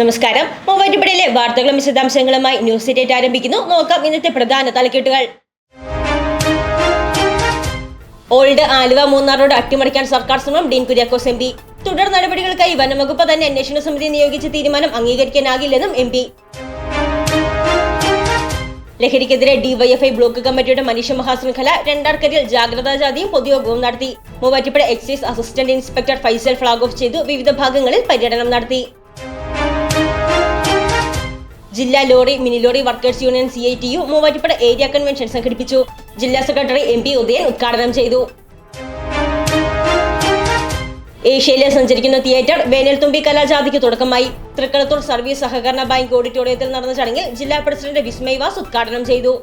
നമസ്കാരം. മൂവാറ്റുപുഴയിലെ വാർത്തകളും വിശദാംശങ്ങളുമായി ന്യൂസ് ഡേറ്റ് ആരംഭിക്കുന്നു. നോക്കാം ഇന്നത്തെ പ്രധാന തലക്കെട്ടുകൾ. ഓൾഡ് ആലുവ മൂന്നാർ റോഡ് അട്ടിമറിക്കാൻ സർക്കാർ ശ്രമം ഡീൻ കുര്യാക്കോസ് എം പി. തുടർ നടപടികൾക്കായി വനംവകുപ്പ് തന്നെ അന്വേഷണ സമിതി നിയോഗിച്ച തീരുമാനം അംഗീകരിക്കാനാകില്ലെന്നും എം പി. ലഹരിക്കെതിരെ ഡിവൈഎഫ്ഐ ബ്ലോക്ക് കമ്മിറ്റിയുടെ മനുഷ്യ മഹാശൃംഖല രണ്ടാർക്കരിൽ ജാഗ്രതാ ജാതിയും പൊതുയോഗവും നടത്തി. Muvattupuzha excise assistant inspector Faisal flag off ചെയ്തു. വിവിധ ഭാഗങ്ങളിൽ പര്യടനം നടത്തി. ജില്ലാ lorry mini lorry workers union C I T U Muvattupuzha area convention സംഘടിപ്പിച്ചു. ജില്ലാ സെക്രട്ടറി എം പി ഉദയൻ ഉദ്ഘാടനം ചെയ്തു. ഏഷ്യയിലെ സഞ്ചരിക്കുന്ന തിയേറ്റർ വേനൽത്തുമ്പി കലാജാതിക്ക് തുടക്കമായി. തൃക്കളത്തൂർ സർവീസ് സഹകരണ ബാങ്ക് ഓഡിറ്റോറിയത്തിൽ നടന്ന ചടങ്ങിൽ ജില്ലാ പ്രസിഡന്റ് വിസ്മയ് വാസ് ഉദ്ഘാടനം ചെയ്തു.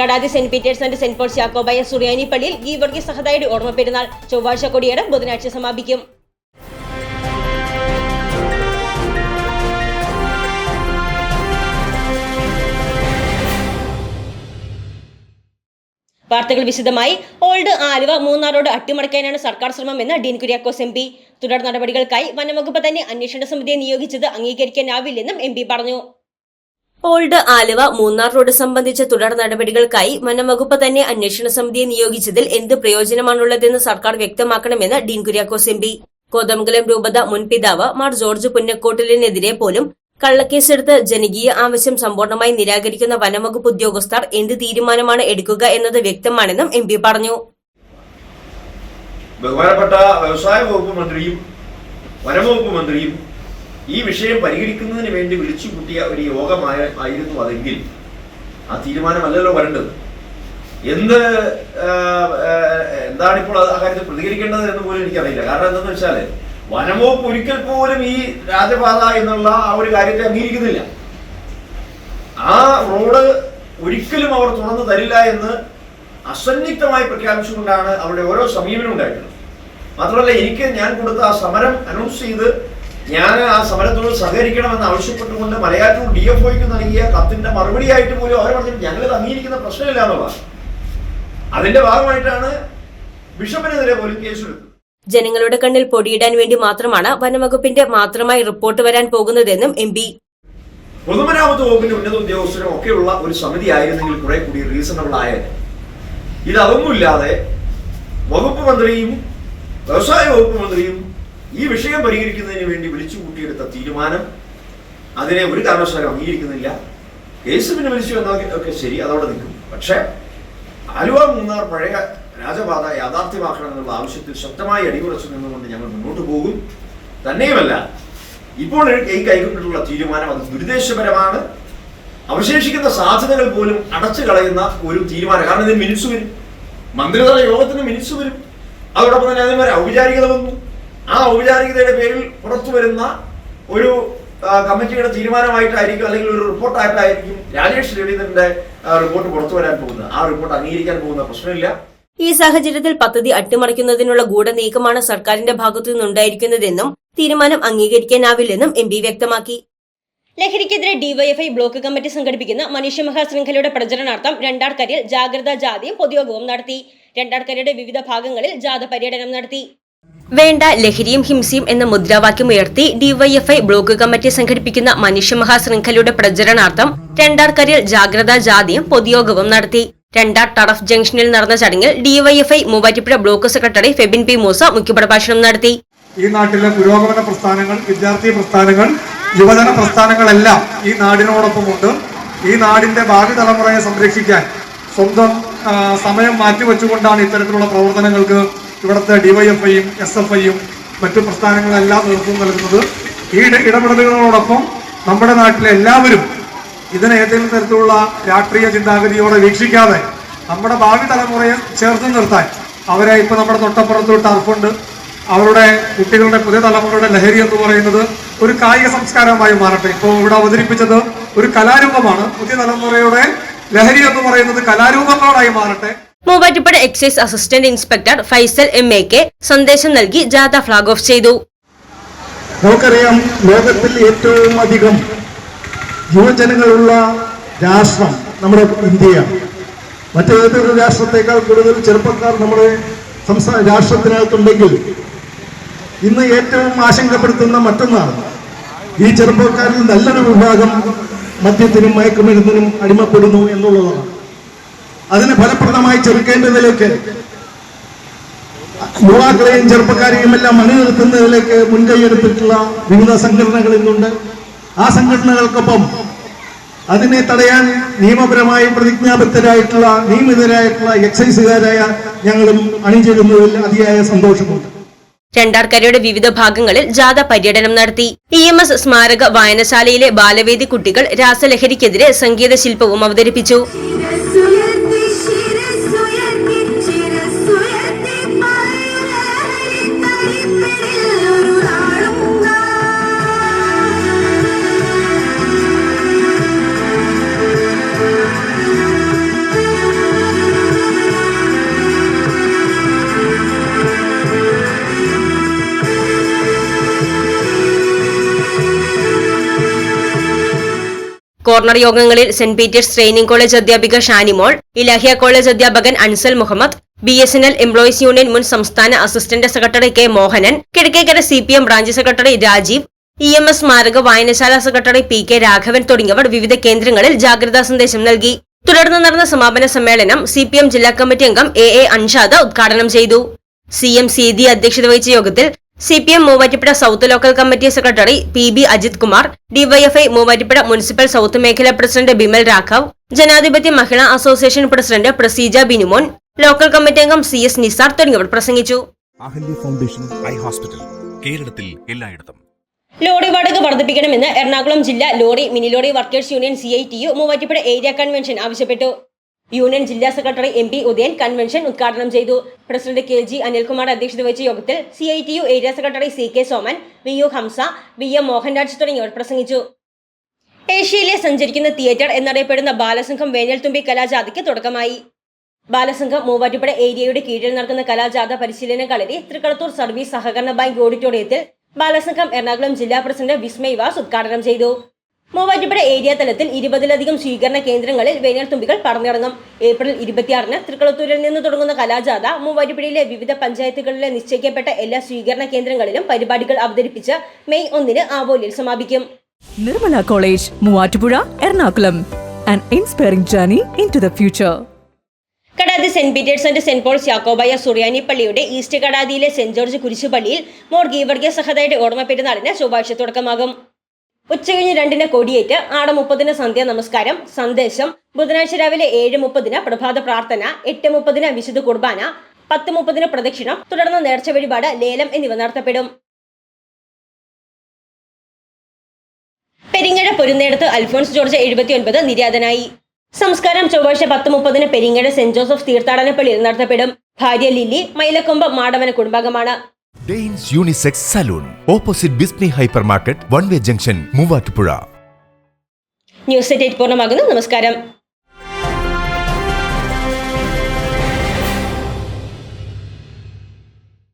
Kadathy Saint Peter's and Saint Paul's Yakobaya സുറിയാനി പള്ളിയിൽ ഗീവർഗി സഹതായുടെ ഓർമ്മ പെരുന്നാൾ ചൊവ്വാഴ്ച കൊടിയേടം ബുധനാഴ്ച സമാപിക്കും. വാർത്തകൾ വിശദമായി. ഓൾഡ് ആലുവ മൂന്നാറോട് അട്ടിമറിക്കാനാണ് സർക്കാർ ശ്രമമെന്ന് ഡീൻ കുര്യാക്കോസ് എം പി. തുടർ നടപടികൾക്കായി വനംവകുപ്പ് തന്നെ അന്വേഷണ സമിതിയെ നിയോഗിച്ചത് അംഗീകരിക്കാനാവില്ലെന്നും എം പി പറഞ്ഞു. ഓൾഡ് ആലുവ മൂന്നാർ റോഡ് സംബന്ധിച്ച തുടർ നടപടികൾക്കായി വനംവകുപ്പ് തന്നെ അന്വേഷണ സമിതിയെ നിയോഗിച്ചതിൽ എന്ത് പ്രയോജനമാണുള്ളതെന്ന് സർക്കാർ വ്യക്തമാക്കണമെന്ന് ഡീൻ കുര്യാക്കോസ് എം പി. കോതമംഗലം രൂപത മുൻ പിതാവ് മാർ ജോർജ് പുന്നക്കോട്ടിലിനെതിരെ പോലും കള്ളക്കേസെടുത്ത് ജനകീയ ആവശ്യം സമ്പൂർണമായി നിരാകരിക്കുന്ന വനംവകുപ്പ് ഉദ്യോഗസ്ഥർ എന്ത് തീരുമാനമാണ് എടുക്കുക എന്നത് വ്യക്തമാണെന്നും എം പി പറഞ്ഞു. ബഹുമാനപ്പെട്ട വ്യവസായ വകുപ്പ് മന്ത്രിയും വനംവകുപ്പ് മന്ത്രിയും ഈ വിഷയം പരിഹരിക്കുന്നതിന് വേണ്ടി വിളിച്ചു കൂട്ടിയ ഒരു യോഗമായ ആയിരുന്നു അതെങ്കിൽ ആ തീരുമാനമല്ലല്ലോ വരേണ്ടത്. എന്ത് എന്താണ് ഇപ്പോൾ ആ കാര്യത്തിൽ പ്രതികരിക്കേണ്ടത് എന്ന് പോലും എനിക്കറിയില്ല. കാരണം എന്താണെന്ന് വെച്ചാൽ വനംവകുപ്പ് ഒരിക്കൽ പോലും ഈ രാജപാത എന്നുള്ള ആ ഒരു കാര്യത്തെ അംഗീകരിക്കുന്നില്ല. ആ റോഡ് ഒരിക്കലും അവർ തുറന്നു തരില്ല എന്ന് അസന്നിഗ്ധമായി പ്രഖ്യാപിച്ചുകൊണ്ടാണ് അവരുടെ ഓരോ സമീപനം ഉണ്ടായിട്ടുള്ളത്. മാത്രമല്ല എനിക്ക് ഞാൻ കൊടുത്ത ആ സമരം അനൗൺസ് ചെയ്ത് ഞാൻ ആ സമരത്തോട് സഹകരിക്കണമെന്ന് ആവശ്യപ്പെട്ടുകൊണ്ട് മലയാറ്റൂർ ഡി എഫ് ഒക്ക് നൽകിയ കത്തിന്റെ മറുപടിയായിട്ട് പോലും അവർ പറഞ്ഞിട്ട് ഞങ്ങളിത് അംഗീകരിക്കുന്ന പ്രശ്നമില്ല എന്നുള്ളതാണ്. അതിന്റെ ഭാഗമായിട്ടാണ് ബിഷപ്പിനെതിരെ പോലും കേസെടുത്തത്. ജനങ്ങളുടെ കണ്ണിൽ പൊടിയിടാൻ വേണ്ടി മാത്രമാണ് വനംവകുപ്പിന്റെ മാത്രമായി റിപ്പോർട്ട് വരാൻ പോകുന്നതെന്നും എം പി. പൊതുമരാമത്ത് വകുപ്പിന്റെ ഉന്നത ഉദ്യോഗസ്ഥരും ഒക്കെയുള്ള ഒരു സമിതി ആയിരുന്നെങ്കിൽ കുറെ കൂടി റീസണബിൾ ആയത് ഇതൊന്നുമില്ലാതെ വകുപ്പ് മന്ത്രിയും വ്യവസായ വകുപ്പ് മന്ത്രിയും ഈ വിഷയം പരിഹരിക്കുന്നതിന് വേണ്ടി വിളിച്ചു കൂട്ടിയെടുത്ത തീരുമാനം അതിനെ ഒരു കാരണവശാലും അംഗീകരിക്കുന്നില്ല. കേസ് വന്നാൽ ഒക്കെ ശരി അതോടെ നിൽക്കും. പക്ഷേ ആലുവ മൂന്നാർ പഴയ രാജപാത യാഥാർത്ഥ്യമാക്കണമെന്നുള്ള ആവശ്യത്തിൽ ശക്തമായി അടിയുറച്ചു നിന്നുകൊണ്ട് ഞങ്ങൾ മുന്നോട്ട് പോകും. തന്നെയുമല്ല ഇപ്പോൾ ഈ കൈക്കൊണ്ടിട്ടുള്ള തീരുമാനം അത് ദുരുദ്ദേശപരമാണ്. അവശേഷിക്കുന്ന സാധ്യതകൾ പോലും അടച്ചു കളയുന്ന ഒരു തീരുമാനം. കാരണം ഇതിന് മിനിറ്റ്സ് വരും. മന്ത്രിതല യോഗത്തിന് മിനിറ്റ്സ് വരും. അതോടൊപ്പം തന്നെ അതിന് ഒരു ഔപചാരികത വന്നു. ആ ഔപചാരികതയുടെ പേരിൽ പുറത്തു വരുന്ന ഒരു കമ്മിറ്റിയുടെ തീരുമാനമായിട്ടായിരിക്കും അല്ലെങ്കിൽ ഒരു റിപ്പോർട്ടായിട്ടായിരിക്കും രാജേഷ് രവീന്ദ്രന്റെ റിപ്പോർട്ട് പുറത്തു വരാൻ പോകുന്നത്. ആ റിപ്പോർട്ട് അംഗീകരിക്കാൻ പോകുന്ന പ്രശ്നമില്ല. ഈ സാഹചര്യത്തിൽ പദ്ധതി അട്ടിമറിക്കുന്നതിനുള്ള ഗൂഢനീക്കമാണ് സർക്കാരിന്റെ ഭാഗത്തു നിന്നുണ്ടായിരിക്കുന്നതെന്നും തീരുമാനം അംഗീകരിക്കാനാവില്ലെന്നും എം പി വ്യക്തമാക്കി. ലഹരിക്കെതിരെ ഡിവൈഎഫ്ഐ ബ്ലോക്ക് കമ്മിറ്റി സംഘടിപ്പിക്കുന്ന മനുഷ്യ മഹാശൃംഖലയുടെ പ്രചരണാർത്ഥം രണ്ടാർക്കരയിൽ ജാഗ്രതാ ജാഥയും പൊതുയോഗവും നടത്തി. രണ്ടാർക്കരയുടെ വിവിധ ഭാഗങ്ങളിൽ ജാഥ പര്യടനം നടത്തി. വേണ്ട ലഹരിയും ഹിംസയും എന്ന മുദ്രാവാക്യം ഉയർത്തി ഡിവൈഎഫ്ഐ ബ്ലോക്ക് കമ്മിറ്റി സംഘടിപ്പിക്കുന്ന മനുഷ്യ മഹാശൃംഖലയുടെ പ്രചരണാർത്ഥം രണ്ടാർക്കരയിൽ ജാഗ്രതാ ജാഥയും പൊതുയോഗവും നടത്തി. രണ്ടാർ ടറഫ് ജംഗ്ഷനിൽ നടന്ന ചടങ്ങിൽ DYFI Muvattupuzha block secretary Febin P Moosa മുഖ്യപ്രഭാഷണം നടത്തി. ഈ നാട്ടിലെ പുരോഗമന പ്രസ്ഥാനങ്ങൾ വിദ്യാർത്ഥി പ്രസ്ഥാനങ്ങൾ യുവജന പ്രസ്ഥാനങ്ങളെല്ലാം ഈ നാടിനോടൊപ്പമുണ്ട് ഈ നാടിന്റെ ഭാവി തലമുറയെ സംരക്ഷിക്കാൻ സ്വന്തം സമയം മാറ്റിവെച്ചുകൊണ്ടാണ് ഇത്തരത്തിലുള്ള പ്രവർത്തനങ്ങൾക്ക് ഇവിടുത്തെ ഡിവൈഎഫ്ഐയും എസ് എഫ് ഐയും മറ്റു പ്രസ്ഥാനങ്ങളെല്ലാം നേതൃത്വം നൽകുന്നത്. ഈ ഇട- ഇടപെടലുകളോടൊപ്പം നമ്മുടെ നാട്ടിലെ എല്ലാവരും ഇതിനെ ഏതെങ്കിലും തരത്തിലുള്ള രാഷ്ട്രീയ ചിന്താഗതിയോടെ വീക്ഷിക്കാതെ നമ്മുടെ ഭാവി തലമുറയെ ചേർത്ത് നിർത്താൻ അവരെ ഇപ്പൊ നമ്മുടെ തൊട്ടപ്പുറത്ത് ടർഫുണ്ട് അവരുടെ കുട്ടികളുടെ പുതിയ തലമുറയുടെ ലഹരി എന്ന് പറയുന്നത് ഒരു കായിക സംസ്കാരമായി മാറട്ടെ. ഇപ്പോൾ ഇവിടെ അവതരിപ്പിച്ചത് ഒരു കലാരൂപമാണ്. പുതിയ തലമുറയുടെ ലഹരി എന്ന് പറയുന്നത് കലാരൂപങ്ങളായി മാറട്ടെ. Muvattupuzha excise assistant inspector Faisal M A K സന്ദേശം നൽകി ജാഥ ഫ്ളാഗ് ഓഫ് ചെയ്തു. നമുക്കറിയാം ലോകത്തിൽ ഏറ്റവും അധികം യുവജനങ്ങളുള്ള രാഷ്ട്രം നമ്മുടെ ഇന്ത്യയാണ് മറ്റേതൊരു രാഷ്ട്രത്തെക്കാൾ കൂടുതൽ ചെറുപ്പക്കാർ നമ്മുടെ സംസ്ഥാന രാഷ്ട്രത്തിനകത്തുണ്ടെങ്കിൽ ഇന്ന് ഏറ്റവും ആശങ്കപ്പെടുത്തുന്ന മറ്റൊന്നാണ് ഈ ചെറുപ്പക്കാരിൽ നല്ലൊരു വിഭാഗം മദ്യത്തിനും മയക്കുമരുന്നിനും അടിമപ്പെടുന്നു എന്നുള്ളതാണ്. അതിന് ഫലപ്രദമായി ചെറുക്കേണ്ടതിലേക്ക് യുവാക്കളെയും ചെറുപ്പക്കാരെയും എല്ലാം അണിനിർത്തുന്നതിലേക്ക് മുൻകൈയെടുത്തിട്ടുള്ള വിവിധ സംഘടനകൾ ഇന്നുണ്ട്. ആ സംഘടനകൾക്കൊപ്പം അതിനെ തടയാൻ നിയമപരമായി പ്രതിജ്ഞാബദ്ധരായിട്ടുള്ള നിയമിതരായിട്ടുള്ള എക്സൈസുകാരായ ഞങ്ങളും അണിചേരുന്നതിൽ അതിയായ സന്തോഷമുണ്ട്. രണ്ടാർക്കരയുടെ വിവിധ ഭാഗങ്ങളിൽ ജാഥ പര്യടനം നടത്തി. ഇ എം എസ് സ്മാരക വായനശാലയിലെ ബാലവേദി കുട്ടികൾ രാസലഹരിക്കെതിരെ സംഗീത ശില്പവും അവതരിപ്പിച്ചു കോർണർ യോഗങ്ങളിൽ സെന്റ് പീറ്റേഴ്സ് ട്രെയിനിംഗ് കോളേജ് അധ്യാപിക ഷാനിമോൾ ഇലാഹിയ കോളേജ് അധ്യാപകൻ Ansal Muhammad B S N L employees union മുൻ സംസ്ഥാന assistant secretary K Mohanan Kizhakkekara C P M branch secretary Rajeev E M S സ്മാരക വായനശാല സെക്രട്ടറി പി കെ രാഘവൻ തുടങ്ങിയവർ വിവിധ കേന്ദ്രങ്ങളിൽ ജാഗ്രതാ സന്ദേശം നൽകി. തുടർന്ന് നടന്ന സമാപന സമ്മേളനം സി പി എം ജില്ലാ കമ്മിറ്റി അംഗം എ എ അൻഷാദ ഉദ്ഘാടനം ചെയ്തു. സി എം സീതി അധ്യക്ഷത വഹിച്ച യോഗത്തിൽ C P M Muvattupuzha south local committee secretary P B Ajith Kumar DYFI Muvattupuzha municipal south മേഖല പ്രസിഡന്റ് ബിമൽ രാഘവ് ജനാധിപത്യ മഹിളാ association president Praseeja Binumon local committee അംഗം സി എസ് നിസാർ തുടങ്ങിയവർ പ്രസംഗിച്ചു. Ahalya foundation eye hospital. കേരളത്തിൽ എല്ലായിടത്തും. ലോറി വാടക വർദ്ധിപ്പിക്കണമെന്ന് എറണാകുളം ജില്ലാ lorry mini lorry workers union C I T U Muvattupuzha area convention ആവശ്യപ്പെട്ടു. യൂണിയൻ ജില്ലാ secretary M P Udayan convention ഉദ്ഘാടനം ചെയ്തു. പ്രസിഡന്റ് കെ ജി അനിൽകുമാർ അധ്യക്ഷത വഹിച്ച യോഗത്തിൽ C I T U area secretary C K Soman V U Hamsa V M Mohanraj തുടങ്ങിയവർ പ്രസംഗിച്ചു. ഏഷ്യയിലെ സഞ്ചരിക്കുന്ന തിയേറ്റർ എന്നറിയപ്പെടുന്ന ബാലസംഘം വേനൽത്തുമ്പി കലാജാഥയ്ക്ക് തുടക്കമായി. ബാലസംഘം മൂവാറ്റുപുഴ ഏരിയയുടെ കീഴിൽ നടക്കുന്ന കലാജാഥ പരിശീലന കളരി തൃക്കളത്തൂർ സർവീസ് സഹകരണ ബാങ്ക് ഓഡിറ്റോറിയത്തിൽ ബാലസംഘം എറണാകുളം ജില്ലാ പ്രസിഡന്റ് വിസ്മയ് വാസ് ഉദ്ഘാടനം ചെയ്തു. മൂവാറ്റുപുഴ ഏരിയ തലത്തിൽ ഇരുപതിലധികം സ്വീകരണ കേന്ദ്രങ്ങളിൽ വേനൽ വേനൽത്തുമ്പികൾ പറന്നിറങ്ങും. ഏപ്രിൽ ഇരുപത്തിയാറിന് തൃക്കളത്തൂരിൽ നിന്ന് തുടങ്ങുന്ന കലാജാഥ മൂവാറ്റുപുഴയിലെ വിവിധ പഞ്ചായത്തുകളിലെ നിശ്ചയിക്കപ്പെട്ട എല്ലാ സ്വീകരണ കേന്ദ്രങ്ങളിലും പരിപാടികൾ അവതരിപ്പിച്ച് മെയ് ഒന്നിന് ആവോലിൽ സമാപിക്കും. Nirmala college Muvattupuzha Ernakulam. An inspiring journey into the future. Kadathy Saint Peter's and Saint Paul's Yakobaya സുറിയാനി പള്ളിയുടെ ഈസ്റ്റ് കടാതിയിലെ സെന്റ് ജോർജ് കുരിശുപള്ളിയിൽ മോർ ഗീവർഗീയ സഹതയുടെ ഓർമ്മ പെരുന്നാളിന് ചൊവ്വാഴ്ച തുടക്കമാകും. ഉച്ചകഴിഞ്ഞ് രണ്ടിന് കൊടിയേറ്റ് ആട മുപ്പതിന് സന്ധ്യ നമസ്കാരം സന്ദേശം. ബുധനാഴ്ച രാവിലെ ഏഴ് മുപ്പതിന് പ്രഭാത പ്രാർത്ഥന എട്ട് മുപ്പതിന് വിശുദ്ധ കുർബാന പത്ത് മുപ്പതിന് പ്രദക്ഷിണം തുടർന്ന് നേർച്ച വഴിപാട് ലേലം എന്നിവ നടത്തപ്പെടും. പെരിങ്ങഴ പൊരുന്നേടത്ത് അൽഫോൺസ് ജോർജ് എഴുപത്തിയൊൻപത് നിര്യാതനായി. സംസ്കാരം ചൊവ്വാഴ്ച പത്ത് മുപ്പതിന് പെരിങ്ങഴ സെന്റ് ജോസഫ് തീർത്ഥാടന പള്ളിയിൽ നടത്തപ്പെടും. ഭാര്യ lily Mylakombu Madavana കുടുംബാംഗമാണ്. Danes unisex salon opposite Bisni hypermarket one way junction Muvattupuzha news eight പൂർണമാകുന്നു. നമസ്കാരം.